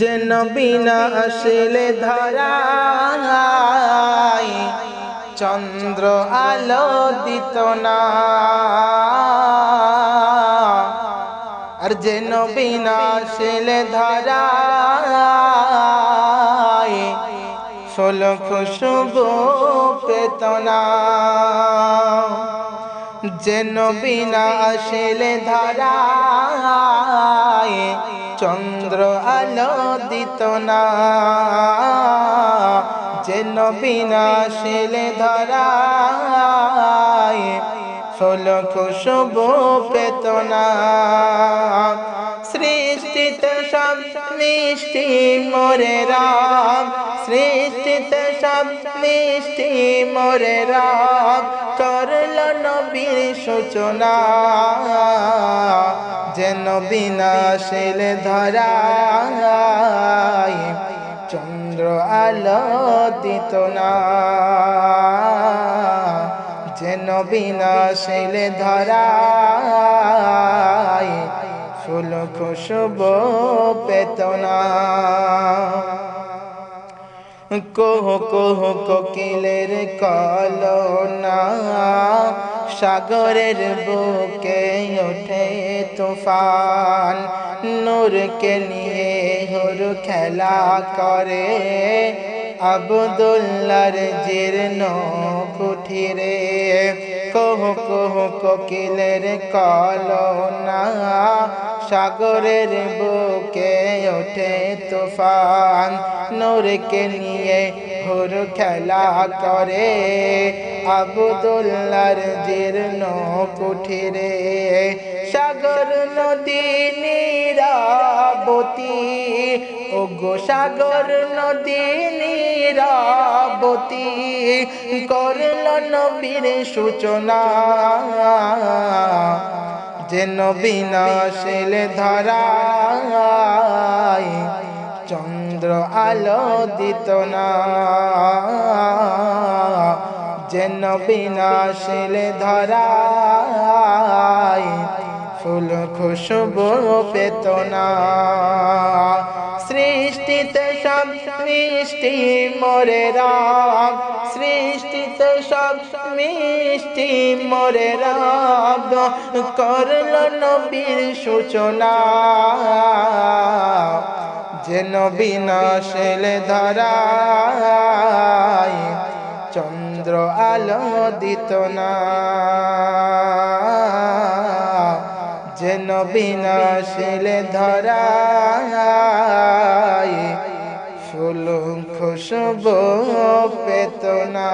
যেন বিনা আসলে ধরায় চন্দ্র আলো দিত না। আর যেন বিনা আসলে ধরায় ষোলো খুশবু পেত না। যেন বিনা আসলে ধরায় চন্দ্র আলো দিত না। যেন বিনা আসলে ধরায়, ষোলো পেত না সৃষ্টিতে সব মিষ্টি মোরে রাম, সৃষ্টিতে সব মিষ্টি মোরে রাম। নবীর সূচনা, যেন বিনাশিল ধরায় চন্দ্র আলো দিত না, যেন বিনাশিল ধরা ফুল খুশব পেত না। কোহ কোহ কোকিলের কলনা সাগরের বুকে ওঠে তুফান। নূরকে নিয়ে হর খেলা করে। আবদুল্লার জীর্ণ কুঠিরে। কোহ কোহ, কোকিলের কলনা। সাগরের বুকে ওঠে তুফান। নূরকে নিয়ে হুর খেলা করে। আবদুল্লার জীর্ণ কুঠিরে সাগর নদী নীরাবতী। ও গো সাগর নদী নীরাবতী। করল নবীর সূচনা। যেন বিনাশিল ধরায় চন্দ্র আলো দিত না। যেন বিনাশিল ধরায় ফুল খুশবু পেত না। সৃষ্টিতে সব মিষ্টি মোরে রাম। সৃষ্টিতে সব মিষ্টি মোরে রাম। করল নবীর সূচনা। যেন বিনাশিল ধরায় চন্দ্র আলো দিত না। যেন বিনাশিল ধরায় ফুল খুশবু পেত না।